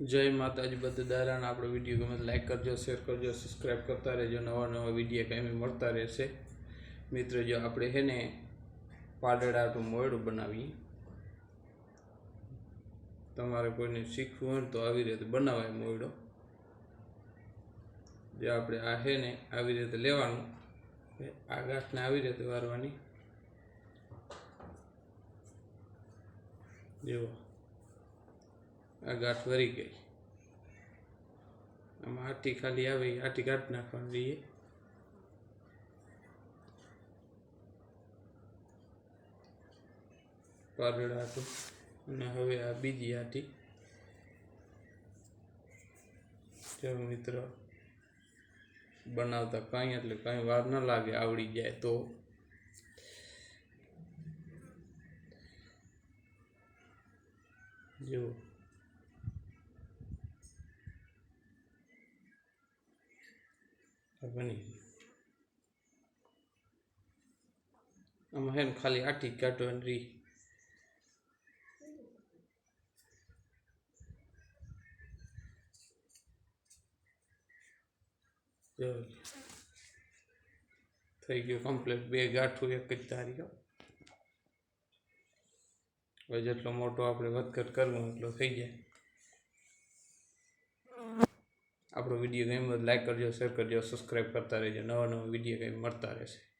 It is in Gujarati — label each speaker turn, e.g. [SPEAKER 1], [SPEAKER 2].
[SPEAKER 1] જય માતાજી, બધા દારાના આપણો વીડિયો ગમે લાઈક કરજો શેર કરજો સબસ્ક્રાઈબ કરતા રહેજો, નવા નવા વીડિયો કાંઈ મળતા રહેશે. મિત્ર, જો આપણે છે ને પાડડાનું મોયડું બનાવીએ. તમારે કોઈને શીખવું હોય તો આવી રીતે બનાવાય મોયડો. જે આપણે આ છે ને આવી રીતે લેવાનું. આ ગાંઠને આવી રીતે વારવાની. જુઓ. આ ગાંઠ વરી ગઈ. આમાં આટી ખાલી આવે આટી કાઢી નાખવાની રહીએ આટું અને હવે આ બીજી આટી જો મિત્ર, બનાવતા કાંઈ એટલે કાંઈ વાર ન લાગે, આવડી જાય તો. જો બની આમાં ને ખાલી આટી જ અને રી થઈ ગયું કમ્પ્લીટ બે ગાંઠું એક જ ધાર્યો હવે જેટલો મોટો આપણે વધઘટ કરવું એટલો થઈ જાય આપણો વીડિયો ગમ્યો લાઈક કરજો શેર કરજો સબસ્ક્રાઈબ કરતા રહેજો. નવા નવા વીડિયો કંઈ મળતા રહેશે.